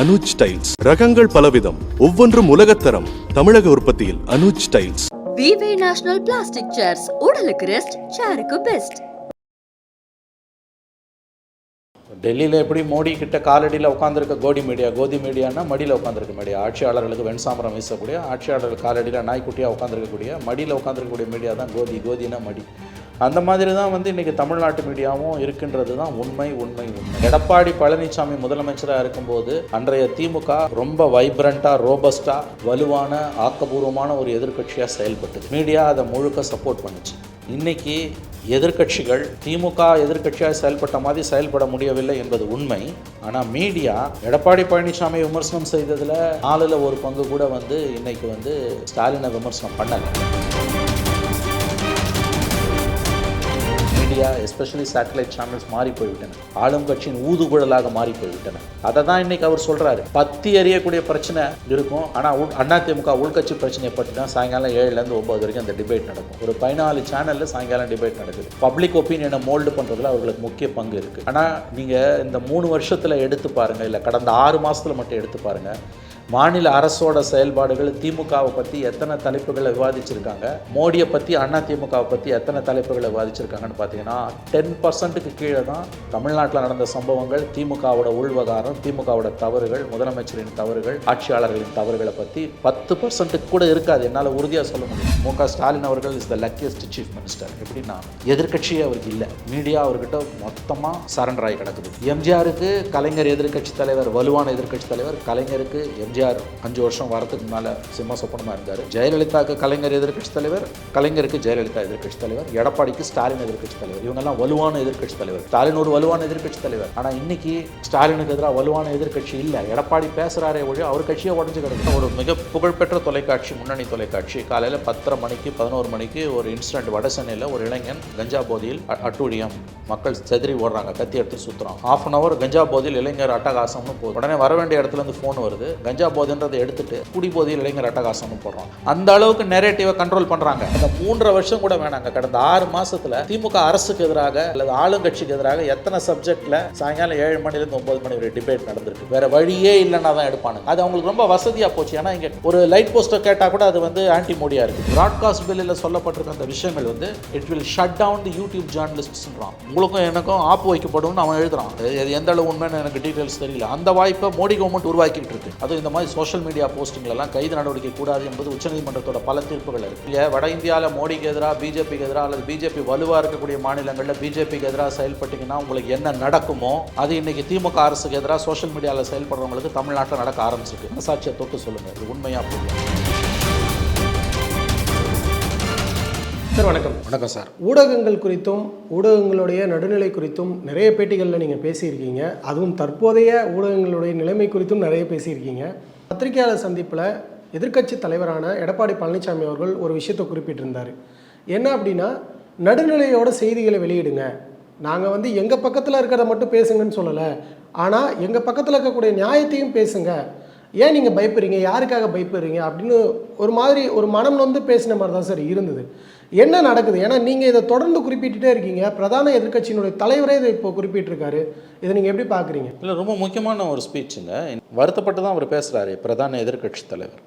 Anuj tiles. ரகங்கள் பலவிதம். ஒவ்வொன்றும் உலகத்தரம். தமிழக உற்பத்தியில் அனுஜ் டைல்ஸ். விவே நேஷனல் பிளாஸ்டிக் சேர்ஸ் உடலுக்கு ரெஸ்ட் சேருக்கு பெஸ்ட் டெல்லியில் எப்படி மோடி கிட்ட காலடியில் உட்காந்துருக்க கோடி மீடியா? கோதி மீடியானா மடியில் உட்காந்துருக்க மீடியா. ஆட்சியாளர்களுக்கு வெண்சாமரம் வீசக்கூடிய ஆட்சியாளர்கள் காலடியில் நாய்க்குட்டியாக உட்காந்துருக்கக்கூடிய மடியில் உட்காந்துருக்கக்கூடிய மீடியா தான் கோதி. கோதினா மடி. அந்த மாதிரி தான் வந்து இன்றைக்கி தமிழ்நாட்டு மீடியாவும் இருக்கின்றது தான் உண்மை உண்மை உண்மை. எடப்பாடி பழனிசாமி முதலமைச்சராக இருக்கும்போது அன்றைய திமுக ரொம்ப வைப்ரண்ட்டாக ரோபஸ்டாக வலுவான ஆக்கபூர்வமான ஒரு எதிர்க்கட்சியாக செயல்பட்டது. மீடியா அதை முழுக்க சப்போர்ட் பண்ணுச்சு. இன்னைக்கு எதிர்க்கட்சிகள் திமுக எதிர்க்கட்சியாக செயல்பட்ட மாதிரி செயல்பட முடியவில்லை என்பது உண்மை. ஆனால் மீடியா எடப்பாடி பழனிசாமி விமர்சனம் செய்ததில் நாலில் ஒரு பங்கு கூட வந்து இன்னைக்கு வந்து ஸ்டாலினை விமர்சனம் பண்ணலை. மீடியா எஸ்பெஷலி சேட்டலைட் சேனல்ஸ் மாறி போய்விட்டன. ஆளும் கட்சியின் ஊதுகுழலாக மாறி போய்விட்டன. அதை தான் இன்னைக்கு அவர் சொல்றாரு. பத்தி எறியக்கூடிய பிரச்சனை இருக்கும். ஆனால் அதிமுக உள்கட்சி பிரச்சனையை பற்றி தான் சாயங்காலம் ஏழுலேருந்து ஒன்பது வரைக்கும் அந்த டிபேட் நடக்கும். ஒரு பதினாலு சேனலில் சாயங்காலம் டிபேட் நடக்குது. பப்ளிக் ஒப்பீனியனை மோல்டு பண்ணுறதுல அவர்களுக்கு முக்கிய பங்கு இருக்குது ஆனால் நீங்கள் இந்த மூணு வருஷத்தில் எடுத்து பாருங்கள் இல்லை கடந்த ஆறு மாதத்தில் மட்டும் எடுத்து பாருங்கள் மாநில அரசோட செயல்பாடுகள் திமுகவை பற்றி எத்தனை தலைப்புகளை விவாதிச்சிருக்காங்க? மோடியை பற்றி அண்ணா திமுகவை பற்றி எத்தனை தலைப்புகளை விவாதிச்சிருக்காங்கன்னு பார்த்தீங்கன்னா டென் பர்சன்ட்டுக்கு கீழே தான் தமிழ்நாட்டில் நடந்த சம்பவங்கள் திமுகவோட உள்வகாரம் திமுகவோட தவறுகள் முதலமைச்சரின் தவறுகள் ஆட்சியாளர்களின் தவறுகளை பற்றி பத்து பர்சன்ட்டுக்கு கூட இருக்காது. என்னால் உறுதியாக சொல்ல முடியும். மு க ஸ்டாலின் அவர்கள் is the luckiest chief minister எப்படின்னா எதிர்க்கட்சியே அவருக்கு இல்லை. மீடியா அவர்கிட்ட மொத்தமாக சரண்டர் ஆகி கிடக்குது. எம்ஜிஆருக்கு கலைஞர் எதிர்க்கட்சி தலைவர் வலுவான எதிர்க்கட்சி தலைவர் கலைஞருக்கு எம்ஜிஆர் அஞ்சு வருஷம் வரதுக்கு முன்னால் சிம்ம சொப்பனமாக இருந்தார். ஜெயலலிதாவுக்கு கலைஞர் எதிர்க்கட்சி தலைவர் கலைஞருக்கு ஜெயலலிதா எதிர்க்கட்சி தலைவர் எடப்பாடிக்கு ஸ்டாலின் எதிர்க்கட்சி தலைவர். இவங்கெல்லாம் வலுவான எதிர்க்கட்சி தலைவர். ஸ்டாலின் ஒரு வலுவான எதிர்க்கட்சி தலைவர். ஆனால் இன்னைக்கு ஸ்டாலினுக்கு எதிராக வலுவான எதிர்க்கட்சி இல்லை. எடப்பாடி பேசுகிறாரே ஒழிய அவர் கட்சியை உடஞ்சு கிடக்கு. ஒரு மிக புகழ்பெற்ற தொலைக்காட்சி முன்னணி தொலைக்காட்சி. காலையில் பத்தரை மணிக்கு பதினோரு மணிக்கு ஒரு இன்சிடென்ட் வட சென்னையில் ஒரு இளைஞன் கஞ்சா போதையில் அ- அட்டூழியம். மக்கள் செதறி ஓடுறாங்க. கத்தி எடுத்து சுற்றுறான் ஆஃப் அன் அவர் கஞ்சா போதையில் இளைஞர் அட்டகாசம்னு போகுது உடனே வர வேண்டிய இடத்துல இருந்து ஃபோன் வருது. கஞ்சா போதைன்றதை எடுத்துட்டு குடி போதையில் இளைஞர் அட்டகாசம்னு போடுறான் அந்த அளவுக்கு நேரேட்டிவை கண்ட்ரோல் பண்றாங்க. அந்த மூன்றரை வருஷம் கூட வேணாங்க. கடந்த ஆறு மாசத்துல திமுக அரசுக்கு எதிராக அல்லது ஆளுங்கட்சிக்கு எதிராக எத்தனை சப்ஜெக்ட்ல சாயங்காலம் ஏழு மணில இருந்து ஒன்பது மணி வரை டிபேட் நடந்திருக்கு. வேற வழியே இல்லைன்னா தான் எடுப்பானுங்க. அது அவங்களுக்கு ரொம்ப வசதியா போச்சு. ஏன்னா இங்க ஒரு லைட் போஸ்டர் கேட்டா கூட அது வந்து ஆன்டி மோடியா இருக்கு. பிராட்காஸ்ட் பில்லில் சொல்லப்பட்டிருக்க அந்த விஷயங்கள் வந்து it will shut down the YouTube ஜேர்னலிஸ்ட்ன்றான் உங்களுக்கும் எனக்கும் ஆப்பு வைக்கப்படும்னு அவன் எழுதுறான். அது எந்த அளவு உண்மைன்னு எனக்கு டீட்டெயில்ஸ் தெரியல. அந்த வாய்ப்பை மோடி கவர்மெண்ட் உருவாக்கிட்டு இருக்கு. அதுவும் இந்த மாதிரி சோஷியல் மீடியா போஸ்டிங்லாம் கைது நடவடிக்கை கூடாது என்பது உச்சநீதிமன்றத்தோட பல தீர்ப்புகள் இருக்கு. இல்லையா வட இந்தியாவில் மோடிக்கு எதிராக பிஜேபிக்கு எதிராக அல்லது பிஜேபி வலுவாக இருக்கக்கூடிய மாநிலங்களில் பிஜேபிக்கு எதிராக செயல்பட்டீங்கன்னா உங்களுக்கு என்ன நடக்குமோ அது இன்னைக்கு திமுக அரசுக்கு எதிராக சோஷியல் மீடியாவில் செயல்படுறவங்களுக்கு தமிழ்நாட்டில் நடக்க ஆரம்பிச்சிருக்கு. மனசாட்சியை தொட்டு சொல்லுங்கள் இது உண்மையாக புரியும் சார் வணக்கம். வணக்கம் சார். ஊடகங்கள் குறித்தும் ஊடகங்களுடைய நடுநிலை குறித்தும் நிறைய பேட்டிகளில் நீங்கள் பேசியிருக்கீங்க. அதுவும் தற்போதைய ஊடகங்களுடைய நிலைமை குறித்தும் நிறைய பேசியிருக்கீங்க. பத்திரிகையாளர் சந்திப்பில் எதிர்க்கட்சி தலைவரான எடப்பாடி பழனிசாமி அவர்கள் ஒரு விஷயத்தை குறிப்பிட்டிருந்தார். என்ன அப்படின்னா நடுநிலையோட செய்திகளை வெளியிடுங்க. நாங்கள் வந்து எங்கள் பக்கத்தில் இருக்கிறத மட்டும் பேசுங்கன்னு சொல்லலை. ஆனால் எங்கள் பக்கத்தில் இருக்கக்கூடிய நியாயத்தையும் பேசுங்க. ஏன் நீங்கள் பயப்படுறீங்க? யாருக்காக பயப்படுறீங்க? அப்படின்னு ஒரு மாதிரி ஒரு மனம் நொந்து பேசின மாதிரி தான் சார் இருந்தது. என்ன நடக்குது? ஏன்னா நீங்கள் இதை தொடர்ந்து குறிப்பிட்டுட்டே இருக்கீங்க. பிரதான எதிர்க்கட்சியினுடைய தலைவரே இதை இப்போ குறிப்பிட்டிருக்காரு. இதை நீங்கள் எப்படி பார்க்குறீங்க? இல்லை ரொம்ப முக்கியமான ஒரு ஸ்பீச்சுங்க. வருத்தப்பட்டு தான் அவர் பேசுகிறாரு பிரதான எதிர்க்கட்சி தலைவர்.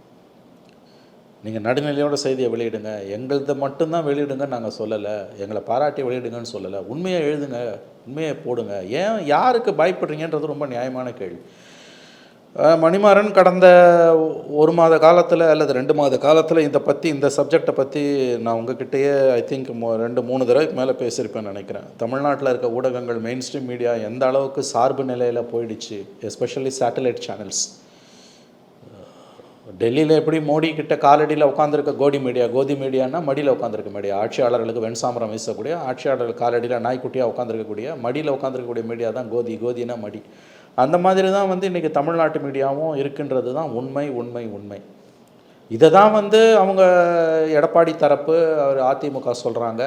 நீங்கள் நடுநிலையோட செய்தியை வெளியிடுங்க. எங்களது மட்டும்தான் வெளியிடுங்க நாங்கள் சொல்லலை. எங்களை பாராட்டி வெளியிடுங்கன்னு சொல்லலை. உண்மையை எழுதுங்க உண்மையை போடுங்க. ஏன் யாருக்கு பயப்படுறீங்கன்றது ரொம்ப நியாயமான கேள்வி. மணிமாறன் கடந்த ஒரு மாத காலத்தில் அல்லது ரெண்டு மாத காலத்தில் இதை பற்றி இந்த சப்ஜெக்டை பற்றி நான் உங்ககிட்டயே ஐ திங்க் ரெண்டு மூணு தடவைக்கு மேலே பேசியிருப்பேன்னு நினைக்கிறேன். தமிழ்நாட்டில் இருக்க ஊடகங்கள் மெயின் ஸ்ட்ரீம் மீடியா எந்த அளவுக்கு சார்பு நிலையில் போயிடுச்சு எஸ்பெஷலி சேட்டலைட் சேனல்ஸ் டெல்லியில் எப்படி மோடி கிட்ட காலடியில் உட்காந்துருக்க கோடி மீடியா கோதி மீடியானா மடியில் உட்காந்துருக்க மீடியா. ஆட்சியாளர்களுக்கு வெண்சாமரம் வீசக்கூடிய ஆட்சியாளர்கள் காலடியில் நாய்க்குட்டியாக உட்காந்துருக்கக்கூடிய மடியில் உட்காந்துருக்கக்கூடிய மீடியா தான் கோதி. கோதினா மடி. அந்த மாதிரி தான் வந்து இன்றைக்கி தமிழ்நாட்டு மீடியாவும் இருக்கின்றது தான் உண்மை உண்மை உண்மை. இதை தான் வந்து அவங்க எடப்பாடி தரப்பு அவர் அதிமுக சொல்கிறாங்க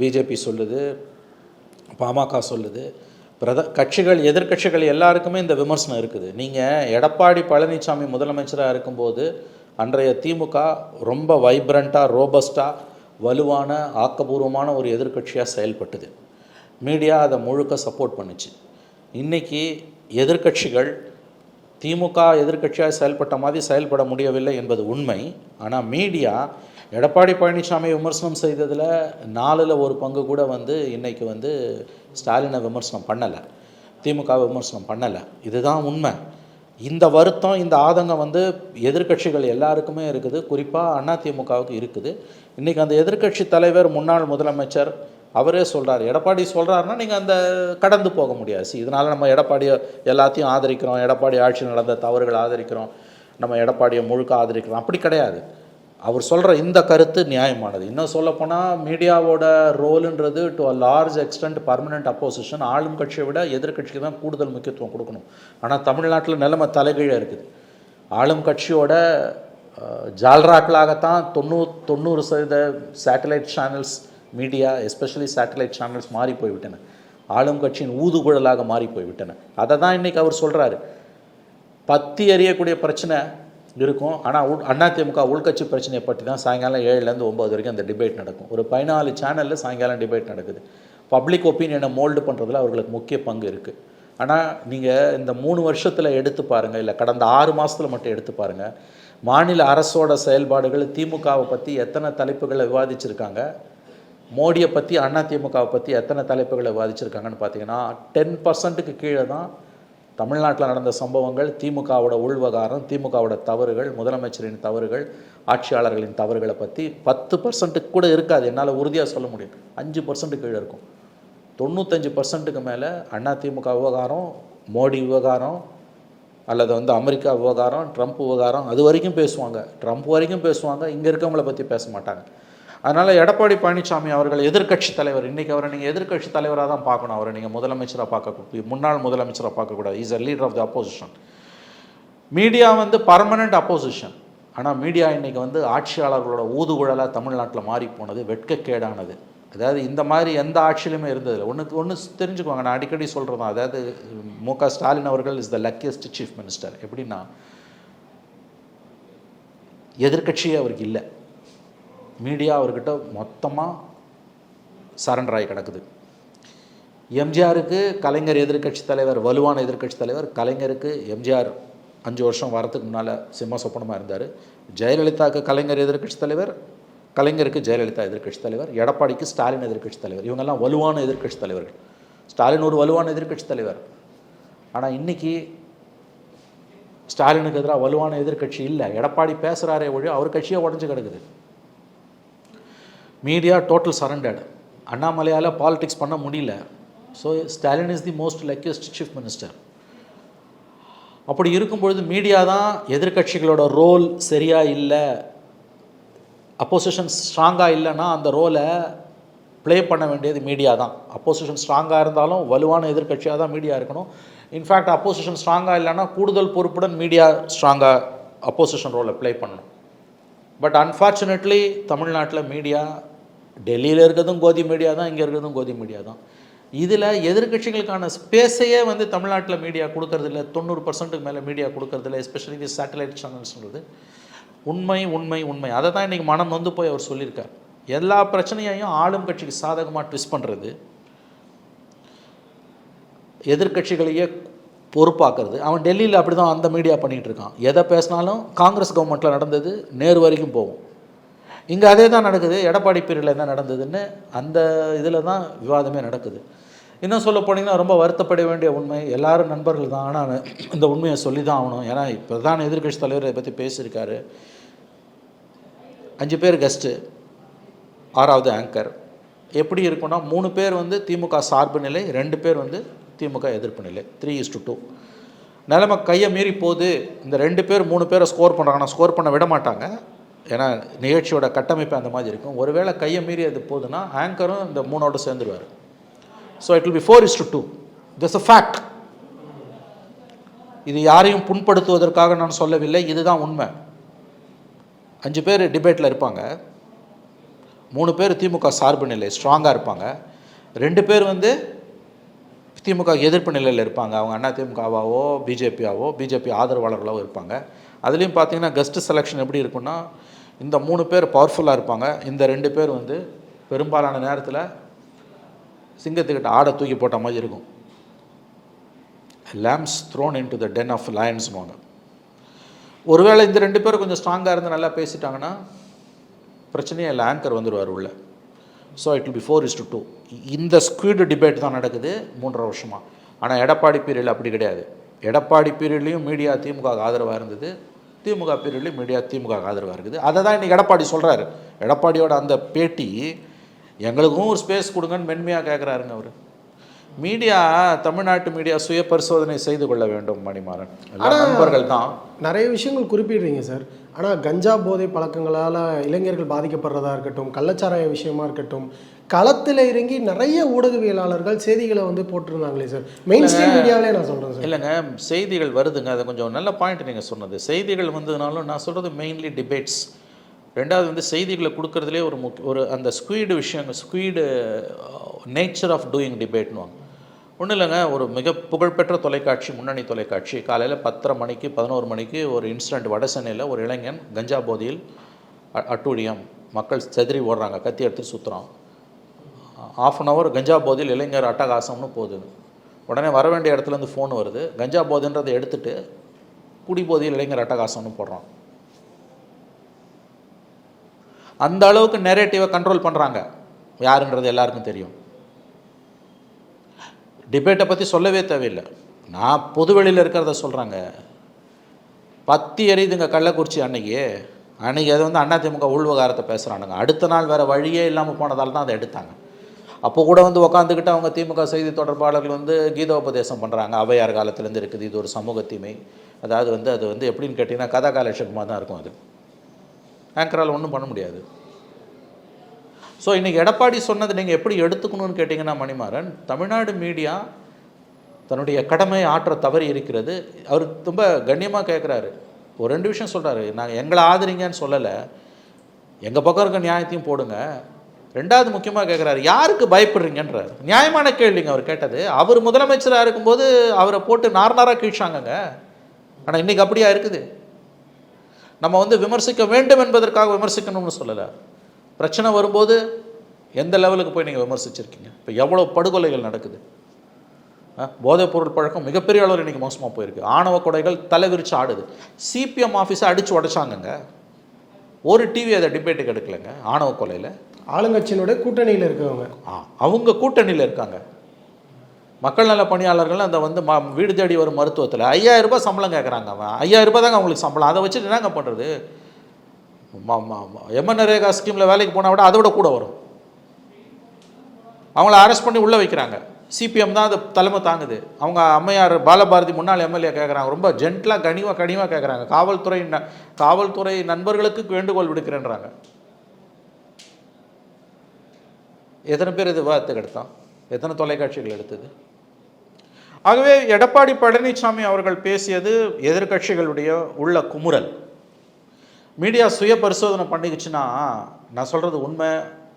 பிஜேபி சொல்லுது பாமக சொல்லுது. பிரத கட்சிகள் எதிர்க்கட்சிகள் எல்லாருக்குமே இந்த விமர்சனம் இருக்குது. நீங்கள் எடப்பாடி பழனிசாமி முதலமைச்சராக இருக்கும்போது அன்றைய திமுக ரொம்ப வைப்ரண்ட்டாக ரோபஸ்டாக வலுவான ஆக்கபூர்வமான ஒரு எதிர்க்கட்சியாக செயல்பட்டுது. மீடியா அதை முழுக்க சப்போர்ட் பண்ணுச்சு. இன்றைக்கி எதிர்க்கட்சிகள் திமுக எதிர்க்கட்சியாக செயல்பட்ட மாதிரி செயல்பட முடியவில்லை என்பது உண்மை. ஆனால் மீடியா எடப்பாடி பழனிசாமி விமர்சனம் செய்ததில் நாலில் ஒரு பங்கு கூட வந்து இன்றைக்கி வந்து ஸ்டாலினை விமர்சனம் பண்ணலை. திமுக விமர்சனம் பண்ணலை. இதுதான் உண்மை. இந்த வருத்தம் இந்த ஆதங்கம் வந்து எதிர்க்கட்சிகள் எல்லாருக்குமே இருக்குது. குறிப்பாக அதிமுகவுக்கு இருக்குது. இன்றைக்கி அந்த எதிர்க்கட்சி தலைவர் முன்னாள் முதலமைச்சர் அவரே சொல்கிறார் எடப்பாடி சொல்கிறாருன்னா நீங்கள் அந்த கடந்து போக முடியாது. சி இதனால் நம்ம எடப்பாடியை எல்லாத்தையும் ஆதரிக்கிறோம். எடப்பாடி ஆட்சி நடந்த தவறுகள் ஆதரிக்கிறோம். நம்ம எடப்பாடியை முழுக்க ஆதரிக்கிறோம். அப்படி கிடையாது. அவர் சொல்கிற இந்த கருத்து நியாயமானது. இன்னும் சொல்லப்போனால் மீடியாவோட ரோலுன்றது to a large extent permanent opposition ஆளும் கட்சியை விட எதிர்கட்சிக்கு தான் கூடுதல் முக்கியத்துவம் கொடுக்கணும். ஆனால் தமிழ்நாட்டில் நிலைமை தலைகீழே இருக்குது. ஆளும் கட்சியோட ஜால்ராக்களாகத்தான் தொண்ணூறு தொண்ணூறு சதவீத satellite channels media especially satellite channels மாறி போய்விட்டன ஆளும் கட்சியின் ஊதுகுழலாக மாறி போய்விட்டன அதை தான் இன்றைக்கி அவர் சொல்கிறாரு பத்தி எறியக்கூடிய பிரச்சனை இருக்கும். ஆனால் உள் அதிமுக உள்கட்சி பிரச்சனையை பற்றி தான் சாயங்காலம் ஏழுலேருந்து ஒம்பது வரைக்கும் அந்த டிபேட் நடக்கும். ஒரு பதினாலு சேனலில் சாயங்காலம் டிபேட் நடக்குது. பப்ளிக் ஒப்பீனியனை மோல்டு பண்ணுறதுல அவர்களுக்கு முக்கிய பங்கு இருக்குது ஆனால் நீங்கள் இந்த மூணு வருஷத்தில் எடுத்து பாருங்கள் இல்லை கடந்த ஆறு மாதத்தில் மட்டும் எடுத்து பாருங்கள் மாநில அரசோட செயல்பாடுகள் திமுகவை பற்றி எத்தனை தலைப்புகளை விவாதிச்சிருக்காங்க மோடியை பற்றி அதிமுகவை பற்றி எத்தனை தலைப்புகளை வாதிச்சிருக்காங்கன்னு பார்த்தீங்கன்னா டென் பர்சன்ட்டுக்கு கீழே தான் தமிழ்நாட்டில் நடந்த சம்பவங்கள் திமுகவோட உள்வகாரம் திமுகவோட தவறுகள் முதலமைச்சரின் தவறுகள் ஆட்சியாளர்களின் தவறுகளை பற்றி பத்து பர்சன்ட்டுக்கு கூட இருக்காது. என்னால் உறுதியாக சொல்ல முடியும். அஞ்சு பர்சன்ட்டு கீழே இருக்கும். தொண்ணூத்தஞ்சு பர்சன்ட்டுக்கு மேலே அதிமுக விவகாரம் மோடி விவகாரம் அல்லது வந்து அமெரிக்கா விவகாரம் ட்ரம்ப் விவகாரம் அது வரைக்கும் பேசுவாங்க. ட்ரம்ப் வரைக்கும் பேசுவாங்க. இங்கே இருக்கவங்கள பற்றி பேச மாட்டாங்க. அதனால் எடப்பாடி பழனிசாமி அவர்கள் எதிர்க்கட்சி தலைவர். இன்றைக்கி அவரை நீங்கள் எதிர்க்கட்சி தலைவராக தான் பார்க்கணும். அவரை நீங்கள் முதலமைச்சராக பார்க்க முன்னாள் முதலமைச்சராக பார்க்கக்கூடாது. Is a leader of the opposition media வந்து பர்மனண்ட் அப்போசிஷன் ஆனால் மீடியா இன்றைக்கி வந்து ஆட்சியாளர்களோட ஊதுகுழலாக தமிழ்நாட்டில் மாறி போனது வெட்கக்கேடானது. அதாவது இந்த மாதிரி எந்த ஆட்சியிலுமே இருந்ததில்லை. ஒன்று ஒன்று தெரிஞ்சுக்கோங்க. நான் அடிக்கடி சொல்கிறதான் அதாவது மு க ஸ்டாலின் அவர்கள் is the luckiest chief minister எப்படின்னா எதிர்க்கட்சியே அவருக்கு இல்லை. மீடியா அவர்கிட்ட மொத்தமாக சரண்டர் ஆகி கிடக்குது. எம்ஜிஆருக்கு கலைஞர் எதிர்க்கட்சி தலைவர் வலுவான எதிர்க்கட்சி தலைவர் கலைஞருக்கு எம்ஜிஆர் அஞ்சு வருஷம் வரத்துக்கு முன்னால் சிம்ம சொப்பனமாக இருந்தார். ஜெயலலிதாவுக்கு கலைஞர் எதிர்க்கட்சி தலைவர் கலைஞருக்கு ஜெயலலிதா எதிர்க்கட்சி தலைவர் எடப்பாடிக்கு ஸ்டாலின் எதிர்கட்சி தலைவர். இவங்கெல்லாம் வலுவான எதிர்கட்சி தலைவர்கள். ஸ்டாலின் ஒரு வலுவான எதிர்கட்சி தலைவர். ஆனால் இன்றைக்கி ஸ்டாலினுக்கு எதிராக வலுவான எதிர்க்கட்சி இல்லை. எடப்பாடி பேசுகிறாரே ஒழிய அவர் கட்சியே உடஞ்சு கிடக்குது. மீடியா டோட்டல் சரண்டட் அண்ணாமலையால் பாலிடிக்ஸ் பண்ண முடியல. So Stalin is the most luckiest chief minister அப்படி இருக்கும்பொழுது மீடியா தான் எதிர்க்கட்சிகளோட ரோல் சரியாக இல்லை அப்போசிஷன் ஸ்ட்ராங்காக இல்லைன்னா அந்த ரோலை ப்ளே பண்ண வேண்டியது மீடியா தான். அப்போசிஷன் ஸ்ட்ராங்காக இருந்தாலும் வலுவான எதிர்க்கட்சியாக தான் மீடியா இருக்கணும். இன்ஃபேக்ட் அப்போசிஷன் ஸ்ட்ராங்காக இல்லைன்னா கூடுதல் பொறுப்புடன் மீடியா ஸ்ட்ராங்காக அப்போசிஷன் ரோலை ப்ளே பண்ணணும். பட் அன்ஃபார்ச்சுனேட்லி தமிழ்நாட்டில் மீடியா டெல்லியில் இருக்கிறதும் கோதி மீடியா தான் இங்கே இருக்கிறதும் கோதி மீடியா தான். இதில் எதிர்க்கட்சிகளுக்கான ஸ்பேஸையே வந்து தமிழ்நாட்டில் மீடியா கொடுக்கறதில்ல தொண்ணூறு பர்சன்ட்டுக்கு மேலே மீடியா கொடுக்கறதில்ல எஸ்பெஷலி சேட்டலைட் சேனல்ஸ்ன்றது உண்மை உண்மை உண்மை. அதை தான் இன்றைக்கி மனம் வந்து போய் அவர் சொல்லியிருக்கார். எல்லா பிரச்சனையையும் ஆளும் கட்சிக்கு சாதகமாக ட்விஸ்ட் பண்ணுறது எதிர்க்கட்சிகளையே பொறுப்பாக்குறது. அவன் டெல்லியில் அப்படி தான் அந்த மீடியா பண்ணிகிட்டு இருக்கான். எதை பேசினாலும் காங்கிரஸ் கவர்மெண்ட்டில் நடந்தது நேர் வரைக்கும் போகும். இங்கே அதே தான் நடக்குது. எடப்பாடி பீரியடில் என்ன நடந்ததுன்னு அந்த இதில் தான் விவாதமே நடக்குது. இன்னும் சொல்ல போனீங்கன்னா ரொம்ப வருத்தப்பட வேண்டிய உண்மை. எல்லாரும் நண்பர்கள் தான். ஆனால் இந்த உண்மையை சொல்லி தான் ஆகணும். ஏன்னா பிரதான எதிர்கட்சி எதிர்க்கட்சி தலைவர் இதை பற்றி பேசியிருக்காரு. அஞ்சு பேர் கெஸ்ட்டு ஆறாவது ஆங்கர் எப்படி இருக்குன்னா மூணு பேர் வந்து திமுக சார்பு நிலை ரெண்டு பேர் வந்து திமுக எதிர்ப்பு நிலை. த்ரீ இஸ் டு டூ நிலைமை கையை மீறி போகுது. இந்த ரெண்டு பேர் மூணு பேரை ஸ்கோர் பண்ணுறாங்கன்னா ஸ்கோர் பண்ண விட மாட்டாங்க. ஏன்னா நிகழ்ச்சியோட கட்டமைப்பு அந்த மாதிரி இருக்கும். ஒருவேளை கையை மீறி அது போகுதுன்னா ஆங்கரும் இந்த மூணோட சேர்ந்துருவார். So it will be for is to do this a fact இது யாரையும் புண்படுத்துவதற்காக நான் சொல்லவில்லை. இதுதான் உண்மை. அஞ்சு பேர் டிபேட்டில் இருப்பாங்க. மூணு பேர் திமுக சார்பு நிலை ஸ்ட்ராங்காக இருப்பாங்க. ரெண்டு பேர் வந்து திமுக எதிர்ப்பு நிலையில் இருப்பாங்க. அவங்க அண்ணா திமுகவாவோ பிஜேபியாவோ பிஜேபி ஆதரவாளர்களாவோ இருப்பாங்க. அதுலேயும் பார்த்தீங்கன்னா கெஸ்ட் செலெக்ஷன் எப்படி இருக்குன்னா இந்த மூணு பேர் பவர்ஃபுல்லாக இருப்பாங்க. இந்த ரெண்டு பேர் வந்து பெரும்பாலான நேரத்தில் சிங்கத்துக்கிட்ட ஆடை தூக்கி போட்ட மாதிரி இருக்கும். Lambs thrown into the den of லயன்ஸ்னுவாங்க ஒருவேளை இந்த ரெண்டு பேரும் கொஞ்சம் ஸ்ட்ராங்காக இருந்து நல்லா பேசிட்டாங்கன்னா பிரச்சனையே இல்லை ஆங்கர் வந்துடுவார் உள்ள. So it will be for is to do இந்த ஸ்குவீடு டிபேட் தான் நடக்குது மூன்றரை வருஷமாக ஆனால் எடப்பாடி பீரியடில் அப்படி கிடையாது. எடப்பாடி பீரியட்லேயும் மீடியா திமுக ஆதரவாக இருந்தது திமுக பீரியட்லேயும் மீடியா திமுக ஆதரவாக இருக்குது. அதை தான் இன்றைக்கி எடப்பாடி சொல்கிறாரு எடப்பாடியோட அந்த பேட்டி எங்களுக்கும் ஒரு ஸ்பேஸ் கொடுங்கன்னு மென்மையாக கேட்குறாருங்க அவர். மீடியா தமிழ்நாட்டு மீடியா சுய பரிசோதனை செய்து கொள்ள வேண்டும் மணிமாறன். நண்பர்கள் தான். நிறைய விஷயங்கள் குறிப்பிடுறீங்க சார். ஆனால் கஞ்சா போதை பழக்கங்களால் இளைஞர்கள் பாதிக்கப்படுறதா இருக்கட்டும் கள்ளச்சாராய விஷயமா இருக்கட்டும் களத்தில் இறங்கி நிறைய ஊடகவியலாளர்கள் செய்திகளை வந்து போட்டிருந்தாங்களே சார். மெயின் ஸ்ட்ரீம் மீடியாவிலே நான் சொல்கிறேன் சார். இல்லைங்க. செய்திகள் வருதுங்க. அது கொஞ்சம் நல்ல பாயிண்ட் நீங்கள் சொன்னது. செய்திகள் வந்ததுனாலும் நான் சொல்கிறது மெயின்லி டிபேட்ஸ் ரெண்டாவது வந்து செய்திகளை கொடுக்கறதுலே ஒரு முக்கிய ஒரு அந்த ஸ்குவீடு விஷயங்கள் ஸ்குவீடு நேச்சர் ஆஃப் டூயிங் டிபேட்னுவாங்க ஒன்றும் இல்லைங்க. ஒரு மிக புகழ்பெற்ற தொலைக்காட்சி முன்னணி தொலைக்காட்சி. காலையில் பத்தரை மணிக்கு பதினோரு மணிக்கு ஒரு இன்சிடென்ட் வட சென்னையில் ஒரு இளைஞன் கஞ்சா போதையில் அட்டூழியம். மக்கள் செதறி ஓடுறாங்க. கத்தி எடுத்து சுற்றுறான் ஆஃப் அன் ஹவர் கஞ்சா போதையில் இளைஞர் அட்டகாசம்னு போகுது உடனே வர வேண்டிய இடத்துல இருந்து ஃபோன் வருது கஞ்சா போதைன்றதை எடுத்துட்டு குடி போதையில் இளைஞர் அட்டகாசம்னு போடுறான் அந்த அளவுக்கு நெரேட்டிவை கண்ட்ரோல் பண்ணுறாங்க யாருன்றது எல்லாருக்கும் தெரியும் டிபேட்டை பற்றி சொல்லவே தேவையில்லை நான் பொதுவெளியில் இருக்கிறத சொல்கிறாங்க பத்தி எரியுதுங்க கள்ளக்குறிச்சி அன்னைக்கு அன்னைக்கு அது வந்து அதிமுக உள்வகாரத்தை பேசுகிறானுங்க அடுத்த நாள் வேறு வழியே இல்லாமல் போனதால் தான் அதை எடுத்தாங்க அப்போ கூட வந்து உக்காந்துக்கிட்டு அவங்க திமுக செய்தி தொடர்பாளர்கள் வந்து கீதோபதேசம் பண்ணுறாங்க அவையார் காலத்துலேருந்து இருக்குது. இது ஒரு சமூக தீமை. அதாவது வந்து அது வந்து எப்படின்னு கேட்டிங்கன்னா கதா காலட்சேபமாக தான் இருக்கும் அது. ஆங்கரால் ஒன்றும் பண்ண முடியாது. ஸோ இன்றைக்கி எடப்பாடி சொன்னது நீங்கள் எப்படி எடுத்துக்கணும்னு கேட்டிங்கன்னா மணிமாறன் தமிழ்நாடு மீடியா தன்னுடைய கடமை ஆற்ற தவறி இருக்கிறது. அவர் ரொம்ப கண்ணியமாக கேட்குறாரு ஒரு ரெண்டு விஷயம் சொல்கிறாரு நாங்கள் எங்களை ஆதரிங்கன்னு சொல்லலை. எங்கள் பக்கம் இருக்க நியாயத்தையும் போடுங்க. ரெண்டாவது முக்கியமாக கேட்குறாரு யாருக்கு பயப்படுறீங்கன்றார்? நியாயமான கேள்விங்க அவர் கேட்டது. அவர் முதலமைச்சராக இருக்கும்போது அவரை போட்டு நார்னாராக கீழ்ச்சாங்கங்க. ஆனால் இன்றைக்கி அப்படியா இருக்குது? நம்ம வந்து விமர்சிக்க வேண்டும் என்பதற்காக விமர்சிக்கணும்னு சொல்லலை. பிரச்சனை வரும்போது எந்த லெவலுக்கு போய் நீங்கள் விமர்சிச்சிருக்கீங்க? இப்போ எவ்வளோ படுகொலைகள் நடக்குது? போதைப் பொருள் பழக்கம் மிகப்பெரிய அளவில் இன்றைக்கி மோசமாக போயிருக்கு. ஆணவ கொடைகள் தலைவிரிச்சு ஆடுது. சிபிஎம் ஆஃபீஸை அடித்து உடைச்சாங்கங்க. ஒரு டிவி அதை டிபேட்டுக்கு எடுக்கலைங்க ஆணவ கொலையில். ஆளுங்கட்சியினுடைய கூட்டணியில் இருக்கவங்க. ஆ, அவங்க கூட்டணியில் இருக்காங்க. மக்கள் நல பணியாளர்கள் அந்த வந்து ம வீடு தேடி வரும் மருத்துவத்தில். ஐயாயிரம் ரூபாய் சம்பளம் கேட்குறாங்க அவன். ஐயாயிரம் ரூபாய் தாங்க அவங்களுக்கு சம்பளம். அதை வச்சுட்டு என்னங்க பண்ணுறது எம்என் ரேகா ஸ்கீமில் வேலைக்கு போனால் விட அதை விட கூட வரும். அவங்கள அரெஸ்ட் பண்ணி உள்ளே வைக்கிறாங்க. சிபிஎம் தான் அது தலைமை தாங்குது. அவங்க அம்மையார் பாலபாரதி முன்னாள் எம்எல்ஏ கேட்குறாங்க ரொம்ப ஜென்டலாக கனிவாக கனிவாக கேட்குறாங்க காவல்துறை ந- காவல்துறை நண்பர்களுக்கு வேண்டுகோள் விடுக்கிறேன்றாங்க. எத்தனை பேர் இது விவாதத்துக்கு எடுத்தான்? எத்தனை தொலைக்காட்சிகள் எடுத்தது? ஆகவே எடப்பாடி பழனிசாமி அவர்கள் பேசியது எதிர்க்கட்சிகளுடைய உள்ள குமுறல். மீடியா சுய பரிசோதனை பண்ணிக்கிச்சுன்னா நான் சொல்கிறது உண்மை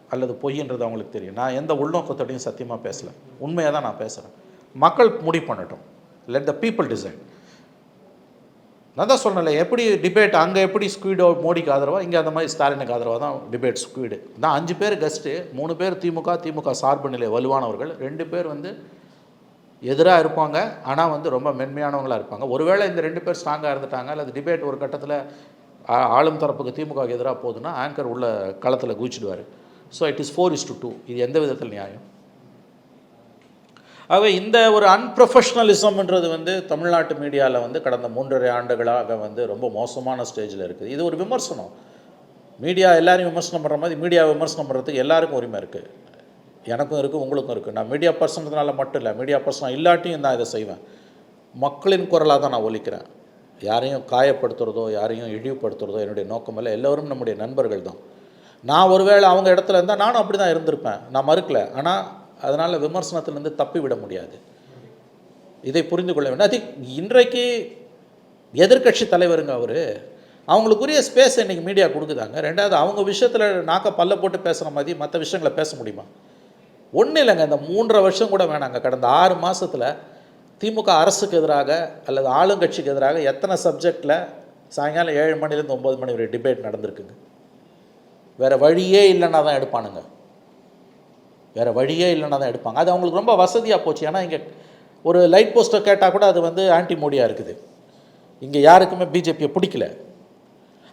அல்லது பொய்ன்றது அவங்களுக்கு தெரியும். நான் எந்த உள்நோக்கத்தோடையும் சத்தியமாக பேசலை. உண்மையாக தான் நான் பேசுகிறேன் மக்கள் முடிவு பண்ணட்டும். லெட் த பீப்புள் டிசைன் நான் தான் சொன்னல எப்படி டிபேட் அங்கே எப்படி ஸ்குவீடோ மோடிக்கு ஆதரவாக இங்கே அந்த மாதிரி ஸ்டாலினுக்கு ஆதரவாக தான் டிபேட் ஸ்குவீடு நான் அஞ்சு பேர் கெஸ்ட்டு மூணு பேர் திமுக திமுக சார்பு நிலை வலுவானவர்கள் ரெண்டு பேர் வந்து எதிராக இருப்பாங்க ஆனால் வந்து ரொம்ப மென்மையானவங்களாக இருப்பாங்க. ஒருவேளை இந்த ரெண்டு பேர் ஸ்ட்ராங்காக இருந்துட்டாங்க அல்லது டிபேட் ஒரு கட்டத்தில் ஆளும் தரப்புக்கு திமுக எதிராக போகுதுன்னா ஆங்கர் உள்ள களத்தில் குதிச்சிடுவார். So it is for is to do இது எந்த விதத்தில் நியாயம்? ஆகவே இந்த ஒரு அன்ப்ரொஃபஷ்னலிசம்ன்றது வந்து தமிழ்நாட்டு மீடியாவில் வந்து கடந்த மூன்றரை ஆண்டுகளாக வந்து ரொம்ப மோசமான ஸ்டேஜில் இருக்குது. இது ஒரு விமர்சனம். மீடியா எல்லாரையும் விமர்சனம் பண்ணுற மாதிரி மீடியா விமர்சனம் பண்ணுறதுக்கு எல்லாருக்கும் உரிமை இருக்குது எனக்கும் இருக்குது உங்களுக்கும் இருக்குது நான் மீடியா பர்சன்றதுனால மட்டும் இல்லை மீடியா பர்சன் இல்லாட்டியும் நான் இதை செய்வேன். மக்களின் குரலாக தான் நான் ஒலிக்கிறேன். யாரையும் காயப்படுத்துறதோ யாரையும் இழிவுபடுத்துகிறதோ என்னுடைய நோக்கம் இல்லை. எல்லோரும் நம்முடைய நண்பர்கள் தான். நான் ஒருவேளை அவங்க இடத்துல இருந்தால் நானும் அப்படி தான் இருந்திருப்பேன். நான் மறுக்கலை. ஆனால் அதனால் விமர்சனத்திலேருந்து தப்பி விட முடியாது. இதை புரிந்து கொள்ள வேண்டும். அது இன்றைக்கு எதிர்க்கட்சி தலைவருங்க அவர். அவங்களுக்குரிய ஸ்பேஸ் இன்றைக்கி மீடியா கொடுக்குதாங்க. ரெண்டாவது அவங்க விஷயத்தில் நாக்க பல்ல போட்டு பேசுகிற மாதிரி மற்ற விஷயங்களை பேச முடியுமா? ஒன்றும் இல்லைங்க. இந்த மூன்றரை வருஷம் கூட வேணாங்க. கடந்த ஆறு மாதத்தில் திமுக அரசுக்கு எதிராக அல்லது ஆளுங்கட்சிக்கு எதிராக எத்தனை சப்ஜெக்டில் சாயங்காலம் ஏழு மணிலேருந்து ஒம்பது மணி வரை டிபேட் நடந்திருக்குங்க. வேறு வழியே இல்லைன்னா தான் எடுப்பானுங்க. வேறு வழியே இல்லைன்னா தான் எடுப்பாங்க. அது அவங்களுக்கு ரொம்ப வசதியாக போச்சு. ஏன்னா இங்கே ஒரு லைட் போஸ்டர் கேட்டால் கூட அது வந்து ஆன்டி மோடியாக இருக்குது. இங்கே யாருக்குமே பிஜேபியை பிடிக்கல.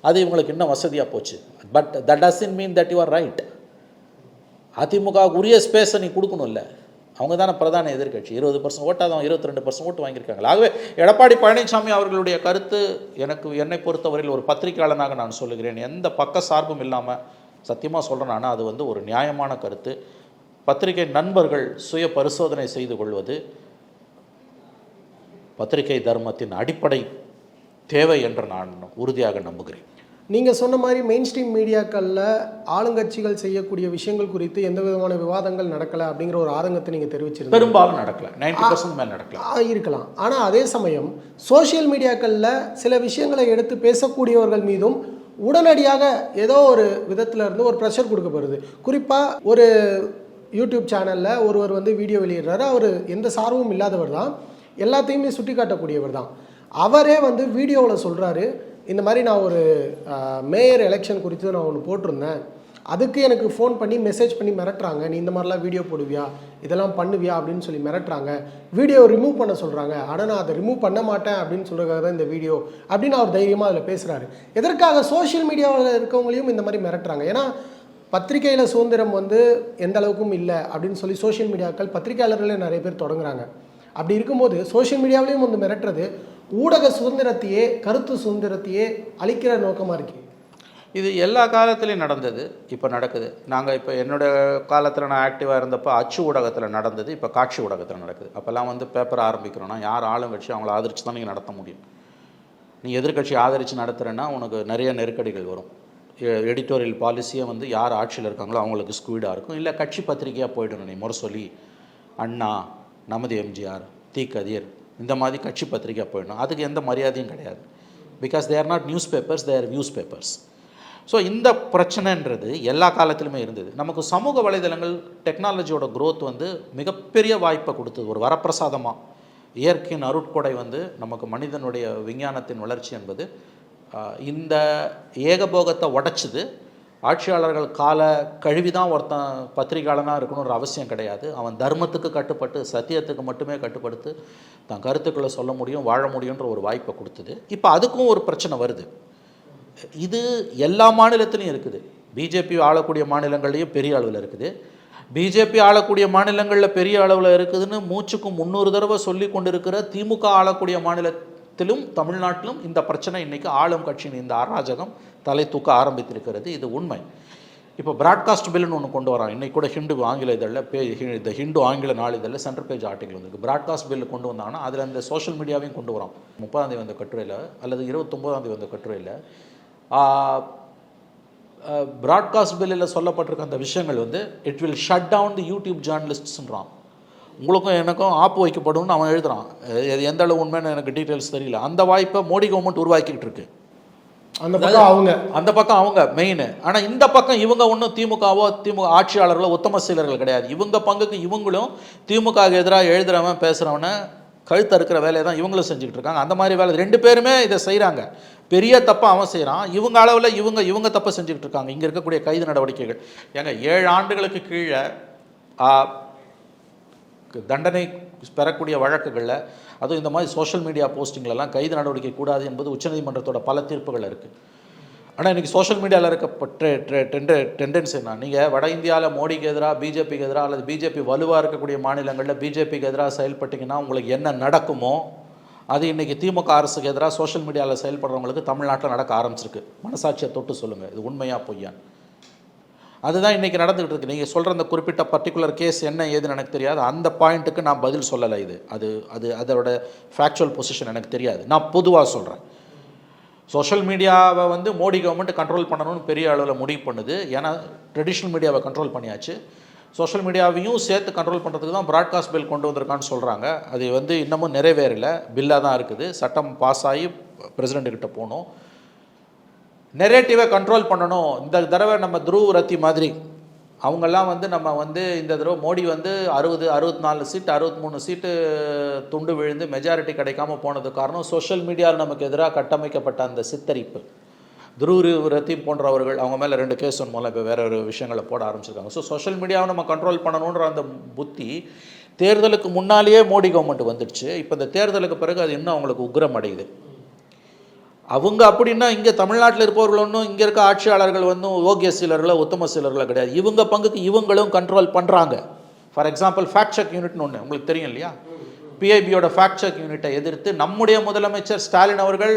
அது இவங்களுக்கு இன்னும் வசதியாக போச்சு. But that doesn't mean that you are right AIADMK உரிய ஸ்பேஸை நீ கொடுக்கணும்ல. அவங்க தானே பிரதான எதிர்க்கட்சி. இருபது பர்சன்ட் ஓட்டாதவங்க இருபத்தி ரெண்டு பர்சன்ட் ஓட்டு வாங்கியிருக்காங்க. ஆகவே எடப்பாடி பழனிசாமி அவர்களுடைய கருத்து எனக்கு என்னை பொறுத்தவரையில் ஒரு பத்திரிகையாளனாக நான் சொல்லுகிறேன். எந்த பக்க சார்பும் இல்லாமல் சத்தியமாக சொல்கிறேன் ஆனால் அது வந்து ஒரு நியாயமான கருத்து. பத்திரிகை நண்பர்கள் சுய பரிசோதனை செய்து கொள்வது பத்திரிகை தர்மத்தின் அடிப்படை தேவை என்று நான் உறுதியாக நம்புகிறேன். நீங்கள் சொன்ன மாதிரி மெயின் ஸ்ட்ரீம் மீடியாக்களில் ஆளுங்கட்சிகள் செய்யக்கூடிய விஷயங்கள் குறித்து எந்த விதமான விவாதங்கள் நடக்கலை அப்படிங்கிற ஒரு ஆதங்கத்தை நீங்கள் தெரிவிச்சிருந்தீங்க. பெரும்பாலும் நடக்கல. நைன்டி பர்சன்ட் மேல் நடக்கல. ஆ, இருக்கலாம். ஆனால் அதே சமயம் சோஷியல் மீடியாக்களில் சில விஷயங்களை எடுத்து பேசக்கூடியவர்கள் மீதும் உடனடியாக ஏதோ ஒரு விதத்துல இருந்து ஒரு ப்ரெஷர் கொடுக்கப்படுது. குறிப்பாக ஒரு யூடியூப் சேனலில் ஒருவர் வந்து வீடியோ வெளியிடுறாரு. அவர் எந்த சார்பும் இல்லாதவர் தான். எல்லாத்தையுமே சுட்டி காட்டக்கூடியவர் தான். அவரே வந்து வீடியோவில் சொல்கிறாரு இந்த மாதிரி நான் ஒரு மேயர் எலெக்ஷன் குறித்து நான் ஒன்று போட்டிருந்தேன். அதுக்கு எனக்கு ஃபோன் பண்ணி மெசேஜ் பண்ணி மிரட்டுறாங்க. நீ இந்த மாதிரிலாம் வீடியோ போடுவியா? இதெல்லாம் பண்ணுவியா? அப்படின்னு சொல்லி மிரட்டுறாங்க. வீடியோ ரிமூவ் பண்ண சொல்கிறாங்க ஆனால் நான் அதை ரிமூவ் பண்ண மாட்டேன் அப்படின்னு சொல்கிறதுக்காக தான் இந்த வீடியோ அப்படின்னு அவர் தைரியமாக அதில் பேசுகிறாரு எதற்காக சோஷியல் மீடியாவில் இருக்கவங்களையும் இந்த மாதிரி மிரட்டுறாங்க? ஏன்னா பத்திரிகையில் சுதந்திரம் வந்து எந்த அளவுக்கும் இல்லை அப்படின்னு சொல்லி சோஷியல் மீடியாக்கள் பத்திரிகையாளர்களே நிறைய பேர் தொடங்குறாங்க. அப்படி இருக்கும்போது சோஷியல் மீடியாவிலையும் வந்து மிரட்டுறது ஊடக சுதந்திரத்தையே கருத்து சுதந்திரத்தையே அழிக்கிற நோக்கமாக இருக்கு. இது எல்லா காலத்துலேயும் நடந்தது இப்போ நடக்குது. நாங்கள் இப்போ என்னோட காலத்தில் நான் ஆக்டிவாக இருந்தப்போ அச்சு ஊடகத்தில் நடந்தது இப்போ காட்சி ஊடகத்தில் நடக்குது. அப்போல்லாம் வந்து பேப்பர் ஆரம்பிக்கிறோன்னா யார் ஆளும் கட்சி அவங்கள ஆதரித்து தான் நீங்கள் நடத்த முடியும். நீ எதிர்கட்சி ஆதரித்து நடத்துகிறேன்னா உனக்கு நிறைய நெருக்கடிகள் வரும். எடிட்டோரியல் பாலிசியை வந்து யார் ஆட்சியில் இருக்காங்களோ அவங்களுக்கு ஸ்கூடாக இருக்கும். இல்லை கட்சி பத்திரிகையாக போயிடணும் நீ முரசொலி அண்ணா நமது எம்ஜிஆர் தி. கதிர் இந்த மாதிரி கட்சி பத்திரிகையாக போயிடணும். அதுக்கு எந்த மரியாதையும் கிடையாது. Because they are not newspapers their views papers so இந்த பிரச்சனைன்றது எல்லா காலத்திலுமே இருந்தது. நமக்கு சமூக வலைதளங்கள் டெக்னாலஜியோட க்ரோத் வந்து மிகப்பெரிய வாய்ப்பை கொடுத்தது. ஒரு வரப்பிரசாதமாக இயற்கையின் அருட்கொடை வந்து நமக்கு மனிதனுடைய விஞ்ஞானத்தின் வளர்ச்சி என்பது இந்த ஏகபோகத்தை உடைச்சிது. ஆட்சியாளர்கள் கால கழுவி தான் ஒருத்தன் பத்திரிகையாளனாக இருக்கணுன்ற அவசியம் கிடையாது. அவன் தர்மத்துக்கு கட்டுப்பட்டு சத்தியத்துக்கு மட்டுமே கட்டுப்படுத்து தன் கருத்துக்களை சொல்ல முடியும் வாழ முடியுன்ற ஒரு வாய்ப்பை கொடுத்தது. இப்போ அதுக்கும் ஒரு பிரச்சனை வருது. இது எல்லா மாநிலத்திலையும் இருக்குது. பிஜேபி ஆளக்கூடிய மாநிலங்கள்லேயும் பெரிய அளவில் இருக்குது. பிஜேபி ஆளக்கூடிய மாநிலங்களில் பெரிய அளவில் இருக்குதுன்னு மூச்சுக்கு முந்நூறு தடவை சொல்லி கொண்டிருக்கிற திமுக ஆளக்கூடிய மாநில தமிழகத்திலும் தமிழ்நாட்டிலும் இந்த பிரச்சனை இன்றைக்கி ஆளும் கட்சியின் இந்த அராஜகம் தலை தூக்க ஆரம்பித்திருக்கிறது. இது உண்மை. இப்போ பிராட்காஸ்ட் பில்லுன்னு ஒன்று கொண்டு வரான் இன்றைக்கி கூட ஹிண்டு ஆங்கில இதழில் பே இந்த ஹிண்டு ஆங்கில நாளிதழில் சென்டர் பேஜ் ஆர்டிகல் வந்துருக்கு. பிராட்காஸ்ட் பில்லு கொண்டு வந்தாங்கன்னா அதில் அந்த சோஷியல் மீடியாவையும் கொண்டு வரோம் முப்பதாம் தேதி வந்த கட்டுரையில் அல்லது இருபத்தொம்போதாந்தேதி வந்த கட்டுரையில் ப்ராட்காஸ்ட் பில்லில் சொல்லப்பட்டிருக்க அந்த விஷயங்கள் வந்து it will shut down the YouTube ஜேர்னலிஸ்ட்ஸ்ன்றான் உங்களுக்கும் எனக்கும் ஆப்பு வைக்கப்படும்னு அவன் எழுதுறான். அது எந்த அளவு உண்மைன்னு எனக்கு டீட்டெயில்ஸ் தெரியல. அந்த வாய்ப்பை மோடி கவர்மெண்ட் உருவாக்கிட்டு இருக்கு. அந்த பக்கம் அவங்க. அந்த பக்கம் அவங்க மெயின் ஆனால் இந்த பக்கம் இவங்க ஒன்றும் திமுகவோ திமுக ஆட்சியாளர்களோ உத்தம சீலர்கள் கிடையாது. இவங்க பங்குக்கு இவங்களும் திமுக எதிராக எழுதுறவன் பேசுகிறவன கழுத்து அறுக்கிற வேலையை தான் இவங்களும் செஞ்சுக்கிட்டு இருக்காங்க. அந்த மாதிரி வேலை ரெண்டு பேருமே இதை செய்கிறாங்க பெரிய தப்பை அவன் செய்கிறான் இவங்க அளவில் இவங்க இவங்க தப்பை செஞ்சுக்கிட்டு இருக்காங்க. இங்கே இருக்கக்கூடிய கைது நடவடிக்கைகள். ஏங்க ஏழு ஆண்டுகளுக்கு கீழே தண்டனை பெறக்கூடிய வழக்குகளில் அதுவும் இந்த மாதிரி சோஷியல் மீடியா போஸ்டிங்லலாம் கைது நடவடிக்கை கூடாது என்பது உச்சநீதிமன்றத்தோட பல தீர்ப்புகள் இருக்குது ஆனால் இன்றைக்கி சோஷியல் மீடியாவில் இருக்க டெண்டன்ஸ் என்ன? நீங்கள் வட இந்தியாவில் மோடிக்கு எதிராக பிஜேபிக்கு எதிராக அல்லது பிஜேபி வலுவாக இருக்கக்கூடிய மாநிலங்களில் பிஜேபிக்கு எதிராக செயல்பட்டீங்கன்னா உங்களுக்கு என்ன நடக்குமோ அது இன்றைக்கி திமுக அரசுக்கு எதிராக சோஷியல் மீடியாவில் செயல்படுறவங்களுக்கு தமிழ்நாட்டில் நடக்க ஆரம்பிச்சிருக்கு. மனசாட்சியை தொட்டு சொல்லுங்கள் இது உண்மையாக பொய்யான் அதுதான் இன்றைக்கி நடந்துகிட்டு இருக்கு. நீங்கள் சொல்கிற அந்த குறிப்பிட்ட பர்டிகுலர் கேஸ் என்ன ஏதுன்னு எனக்கு தெரியாது. அந்த பாயிண்ட்டுக்கு நான் பதில் சொல்லலை இது. அது அது அதோட ஃபேக்சுவல் பொசிஷன் எனக்கு தெரியாது. நான் பொதுவாக சொல்கிறேன் சோஷியல் மீடியாவை வந்து மோடி கவர்மெண்ட் கண்ட்ரோல் பண்ணணும்னு பெரிய அளவில் முடிவு பண்ணுது. ஏன்னா ட்ரெடிஷ்னல் மீடியாவை கண்ட்ரோல் பண்ணியாச்சு. சோஷியல் மீடியாவையும் சேர்த்து கண்ட்ரோல் பண்ணுறதுக்கு தான் ப்ராட்காஸ்ட் பில் கொண்டு வந்திருக்கான்னு சொல்கிறாங்க அது வந்து இன்னமும் நிறைவேறல. பில்லாக தான் இருக்குது. சட்டம் பாஸ் ஆகி பிரசிடென்ட் போகணும் நெரேட்டிவை கண்ட்ரோல் பண்ணணும். இந்த தடவை நம்ம துருவ ரத்தி மாதிரி. அவங்கெல்லாம் வந்து நம்ம வந்து இந்த தடவை மோடி வந்து அறுபது அறுபத்தி நாலு சீட்டு அறுபத்தி மூணு சீட்டு துண்டு விழுந்து மெஜாரிட்டி கிடைக்காம போனது காரணம் சோஷியல் மீடியாவில் நமக்கு எதிராக கட்டமைக்கப்பட்ட அந்த சித்தரிப்பு. துருவ ரத்தி போன்றவர்கள் அவங்க மேலே ரெண்டு கேஸ் மூலம் இப்போ வேற ஒரு விஷயங்களை போட ஆரம்பிச்சிருக்காங்க. ஸோ சோஷியல் மீடியாவை நம்ம கண்ட்ரோல் பண்ணணுன்ற அந்த புத்தி தேர்தலுக்கு முன்னாலேயே மோடி கவர்மெண்ட் வந்துடுச்சு. இப்போ இந்த தேர்தலுக்கு பிறகு அது இன்னும் அவங்களுக்கு உக்ரம் அடையுது அவங்க அப்படின்னா இங்கே தமிழ்நாட்டில் இருப்பவர்கள் ஒன்றும் இங்கே இருக்க ஆட்சியாளர்கள் வந்து ஓகிய சிலர்களோ உத்தம சிலர்களோ கிடையாது. இவங்க பங்குக்கு இவங்களும் கண்ட்ரோல் பண்ணுறாங்க ஃபார் எக்ஸாம்பிள் ஃபேக்ட் செக் யூனிட்னு ஒன்று உங்களுக்கு தெரியும் இல்லையா? பிஐபியோட ஃபேக்ட் செக் யூனிட்டை எதிர்த்து நம்முடைய முதலமைச்சர் ஸ்டாலின் அவர்கள்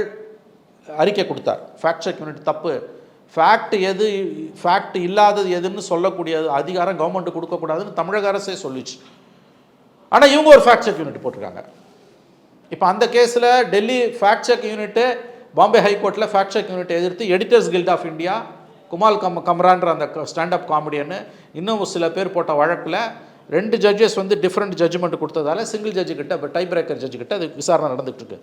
அறிக்கை கொடுத்தார். ஃபேக்ட் செக் யூனிட் தப்பு. ஃபேக்ட் எது ஃபேக்ட் இல்லாதது எதுன்னு சொல்லக்கூடிய அதிகாரம் கவர்மெண்ட் கொடுக்கக்கூடாதுன்னு தமிழக அரசே சொல்லிச்சு. ஆனால் இவங்க ஒரு ஃபேக்ட் செக் யூனிட் போட்டிருக்காங்க. இப்போ அந்த கேஸில் Delhi fact check unit Bombay ஹைகோர்ட்டில் ஃபேக்ட் செக் யூனிட் எதிர்த்து எடிட்டர்ஸ் கில்ட் ஆஃப் இந்தியா குமால் கம் கம்ரான்ற அந்த ஸ்டாண்டப் காமெடியன்னு இன்னும் சில பேர் போட்ட வழக்கில் ரெண்டு ஜட்ஜஸ் வந்து டிஃப்ரெண்ட் ஜட்ஜ்மெண்ட் கொடுத்ததால சிங்கிள் ஜட்ஜு கிட்ட இப்போ டை பிரேக்கர் ஜட்ஜு கிட்ட அது விசாரணை நடந்துகிட்ருக்கு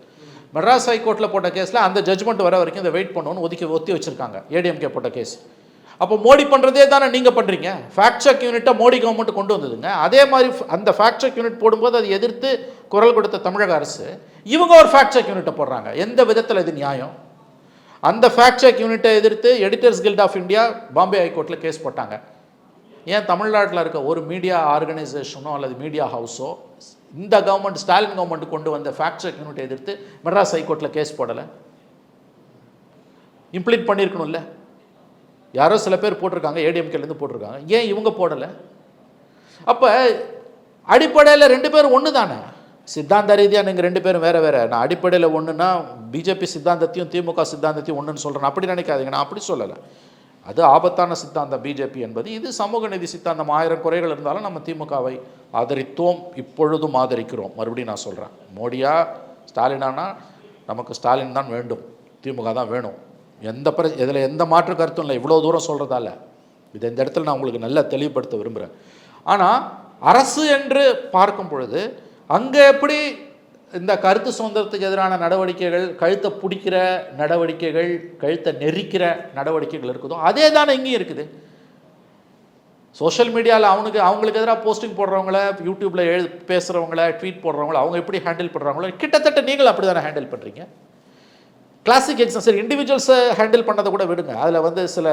மெட்ராஸ் ஹைகோர்ட்டில் போட்ட கேஸில் அந்த ஜட்ஜ்மெண்ட் வர வரைக்கும் இதை வெயிட் பண்ணணும்னு ஒதுக்கி ஒத்தி வச்சுருக்காங்க. ஏடிஎம்கே போட்ட கேஸ் அப்போ மோடி பண்ணுறதே தானே நீங்கள் பண்ணுறீங்க ஃபேக்ட் செக் யூனிட்டை மோடி கவர்மெண்ட் கொண்டு வந்ததுங்க. அதே மாதிரி அந்த ஃபேக்ட் செக் யூனிட் போடும்போது அதை எதிர்த்து குரல் கொடுத்த தமிழக அரசு இவங்க ஒரு ஃபேக்ட் செக் யூனிட்டை போடுறாங்க. எந்த விதத்தில் இது நியாயம்? அந்த ஃபேக்ட் செக் யூனிட்டை எதிர்த்து editors guild of India Bombay ஹைகோர்ட்டில் கேஸ் போட்டாங்க. ஏன் தமிழ்நாட்டில் இருக்க ஒரு மீடியா ஆர்கனைசேஷனோ அல்லது மீடியா ஹவுஸோ இந்த கவர்மெண்ட் ஸ்டாலின் கவர்மெண்ட் கொண்டு வந்த ஃபேக்ட் செக் யூனிட்டை எதிர்த்து மெட்ராஸ் ஹைகோர்ட்டில் கேஸ் போடலை? இம்ப்ளீட் பண்ணியிருக்கணும்ல யாரோ சில பேர் போட்டிருக்காங்க ஏடிஎம்கேலேருந்து போட்டிருக்காங்க. ஏன் இவங்க போடலை? அப்போ அடிப்படையில் ரெண்டு பேரும் ஒன்று தானே? சித்தாந்த ரீதியாக நீங்கள் ரெண்டு பேரும் வேறு வேறு. நான் அடிப்படையில் ஒன்றுனா பிஜேபி சித்தாந்தத்தையும் திமுக சித்தாந்தத்தையும் ஒன்றுன்னு சொல்கிறேன் அப்படி நினைக்காதீங்க. நான் அப்படி சொல்லலை. அது ஆபத்தான சித்தாந்தம் பிஜேபி என்பது. இது சமூக நிதி சித்தாந்தம். ஆயிரம் குறைகள் இருந்தாலும் நம்ம திமுகவை ஆதரித்தோம் இப்பொழுதும் ஆதரிக்கிறோம். மறுபடியும் நான் சொல்கிறேன் மோடியா ஸ்டாலினானா நமக்கு ஸ்டாலின் தான் வேண்டும். திமுக தான் வேணும். எந்த பிர இதில் எந்த மாற்று கருத்தும் இல்லை. இவ்வளோ தூரம் சொல்கிறதால இது இந்த இடத்துல நான் உங்களுக்கு நல்லா தெளிவுபடுத்த விரும்புகிறேன் ஆனால் அரசு என்று பார்க்கும் பொழுது அங்கே எப்படி இந்த கருத்து சுதந்திரத்துக்கு எதிரான நடவடிக்கைகள் கழுத்தை பிடிக்கிற நடவடிக்கைகள் கழுத்தை நெரிக்கிற நடவடிக்கைகள் இருக்குதோ அதே தானே இங்கேயும் இருக்குது. சோஷியல் மீடியாவில் அவனுக்கு அவங்களுக்கு எதிராக போஸ்டிங் போடுறவங்கள யூடியூப்பில் எழு பேசுகிறவங்கள ட்வீட் போடுறவங்கள அவங்க எப்படி ஹேண்டில் பண்ணுறாங்களோ கிட்டத்தட்ட நீங்கள் அப்படி தானே ஹேண்டில் பண்ணுறீங்க கிளாசிக் எக்ஸாம் சரி இண்டிவிஜுவல்ஸை ஹேண்டில் பண்ணதை கூட விடுங்க. அதில் வந்து சில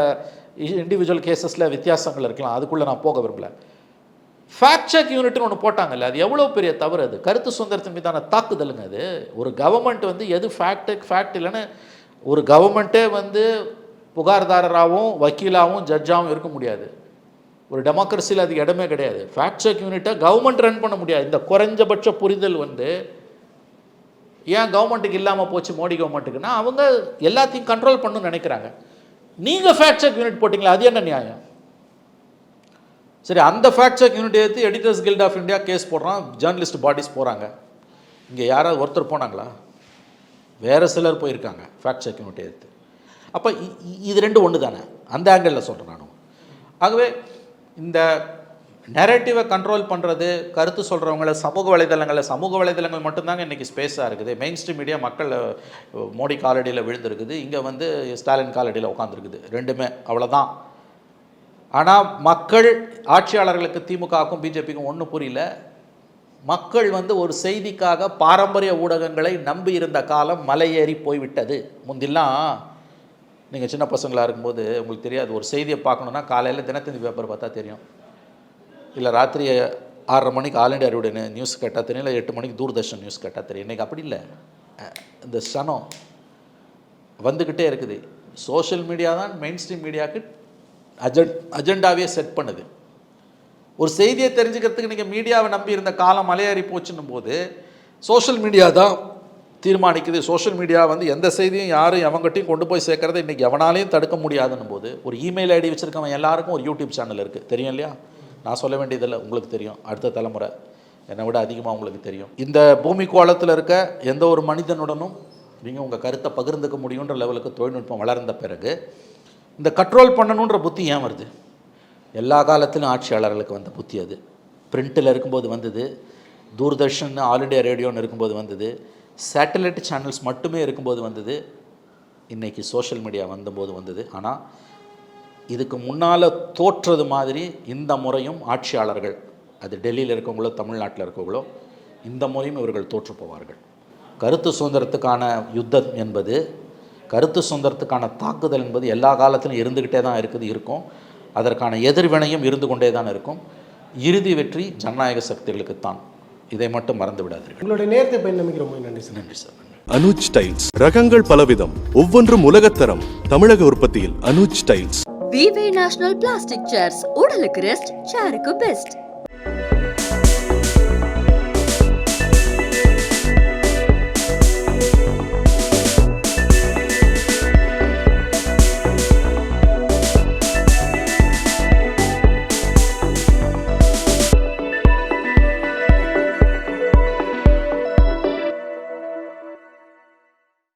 இண்டிவிஜுவல் கேசஸில் வித்தியாசங்கள் இருக்கலாம். அதுக்குள்ளே நான் போக விரும்பல. ஃபேக்ட் செக் யூனிட்னு ஒன்று போட்டாங்கல்ல அது எவ்வளோ பெரிய தவறு அது? கருத்து சுதந்திரத்தின் மீதான தாக்குதலுங்க அது. ஒரு கவர்மெண்ட் வந்து எது ஃபேக்ட் ஃபேக்ட் இல்லைன்னு ஒரு கவர்மெண்ட்டே வந்து புகார்தாரராகவும் வக்கீலாகவும் ஜட்ஜாகவும் இருக்க முடியாது. ஒரு டெமோக்ரஸியில் அது இடமே கிடையாது. ஃபேக்ட் செக் யூனிட்டை கவர்மெண்ட் ரன் பண்ண முடியாது. இந்த குறைஞ்சபட்ச புரிதல் வந்து ஏன் கவர்மெண்ட்டுக்கு இல்லாமல் போச்சு மோடி கவர்மெண்ட்டுக்குன்னா அவங்க எல்லாத்தையும் கண்ட்ரோல் பண்ணணும்னு நினைக்கிறாங்க. நீங்கள் ஃபேக்ட் செக் யூனிட் போட்டிங்களா? அது என்ன நியாயம்? சரி அந்த ஃபேக்ட் செக் யூனிட் எடுத்து editors guild of India case போடுறான் ஜேர்னலிஸ்ட் பாடிஸ் போகிறாங்க இங்கே யாராவது ஒருத்தர் போனாங்களா? வேறு சிலர் போயிருக்காங்க ஃபேக்ட் செக் யூனிட் எடுத்து. அப்போ இ- இது ரெண்டு ஒன்று தானே அந்த ஆங்கிளில் சொல்கிறேன் நானும் ஆகவே இந்த நெரட்டிவை கண்ட்ரோல் பண்ணுறது கருத்து சொல்கிறவங்கள சமூக வலைதளங்களில் சமூக வலைதளங்கள் மட்டும்தாங்க இன்றைக்கி ஸ்பேஸாக இருக்குது. மெயின் ஸ்ட்ரீம் மீடியா மக்கள் மோடி காலடியில் விழுந்திருக்குது. இங்கே வந்து ஸ்டாலின் காலடியில் உட்காந்துருக்குது ரெண்டுமே அவ்வளோதான் ஆனால் மக்கள் ஆட்சியாளர்களுக்கு திமுகவுக்கும் பிஜேபிக்கும் ஒன்றும் புரியல. மக்கள் வந்து ஒரு செய்திக்காக பாரம்பரிய ஊடகங்களை நம்பி இருந்த காலம் மலையேறி போய்விட்டது. முந்திலாம் நீங்கள் சின்ன பசங்களாக இருக்கும்போது உங்களுக்கு தெரியாது ஒரு செய்தியை பார்க்கணுன்னா காலையில் தினத்தந்தி பேப்பர் பார்த்தா தெரியும். இல்லை ராத்திரி ஆறரை மணிக்கு ஆல் இண்டியா ரேடியோ நியூஸ் கேட்டால் தெரியும் இல்லை எட்டு மணிக்கு தூர்தர்ஷன் நியூஸ் கேட்டால் தெரியும் இன்றைக்கி அப்படி இல்லை. இந்த சனம் வந்துக்கிட்டே இருக்குது. சோஷியல் மீடியா தான் மெயின் ஸ்ட்ரீம் மீடியாவுக்கு அஜெண்ட் அஜெண்டாவே செட் பண்ணுது. ஒரு செய்தியை தெரிஞ்சுக்கிறதுக்கு நீங்கள் மீடியாவை நம்பி இருந்த காலம் மலையேறி போச்சுன்னும் போது சோஷியல் மீடியா தான் தீர்மானிக்குது. சோஷியல் மீடியா வந்து எந்த செய்தியும் யாரும் எவங்ககிட்டையும் கொண்டு போய் சேர்க்கறதை இன்றைக்கி எவனாலையும் தடுக்க முடியாதுன்னும் போது ஒரு இமெயில் ஐடி வச்சுருக்கவன் எல்லாருக்கும் ஒரு யூடியூப் சேனல் இருக்குது தெரியும் இல்லையா? நான் சொல்ல வேண்டியதில்லை உங்களுக்கு தெரியும். அடுத்த தலைமுறை என்னை விட அதிகமாக உங்களுக்கு தெரியும். இந்த பூமி கோளத்தில் இருக்க எந்த ஒரு மனிதனுடனும் நீங்கள் உங்கள் கருத்தை பகிர்ந்துக்க முடியுன்ற லெவலுக்கு தொழில்நுட்பம் வளர்ந்த பிறகு இந்த கண்ட்ரோல் பண்ணணுன்ற புத்தி ஏன் வருது? எல்லா காலத்திலும் ஆட்சியாளர்களுக்கு வந்த புத்தி அது. பிரிண்டில் இருக்கும்போது வந்தது தூர்தர்ஷன் ஆல் இண்டியா ரேடியோன்னு இருக்கும்போது வந்தது சேட்டலைட் சேனல்ஸ் மட்டுமே இருக்கும்போது வந்தது இன்றைக்கி சோஷியல் மீடியா வந்தபோது வந்தது. ஆனால் இதுக்கு முன்னால் தோற்றது மாதிரி இந்த முறையும் ஆட்சியாளர்கள் அது டெல்லியில் இருக்கவங்களோ தமிழ்நாட்டில் இருக்கவங்களோ இந்த முறையும் இவர்கள் தோற்று போவார்கள். கருத்து சுதந்திரத்துக்கான யுத்தம் என்பது கருத்து சுதந்திரத்துக்கான தாக்குதல் என்பது எல்லா காலத்திலும் இருந்துக்கிட்டே தான் இருக்குது இருக்கும். அதற்கான எதிர்வினையும் இருந்து கொண்டே தான் இருக்கும். இறுதி வெற்றி ஜனநாயக சக்திகளுக்குத்தான். இதை மட்டும் மறந்து விடாதீர்கள். உங்களுடைய நேரத்தை ரொம்ப நன்றி சார். நன்றி சார். அனுஜ் டைல்ஸ். ரகங்கள் பலவிதம். ஒவ்வொன்றும் உலகத்தரம். தமிழக உற்பத்தியில் அனுஜ் டைல்ஸ். விவே நேஷனல் பிளாஸ்டிக் சேர்ஸ் உடலுக்கு ரெஸ்ட் சேருக்கு பெஸ்ட்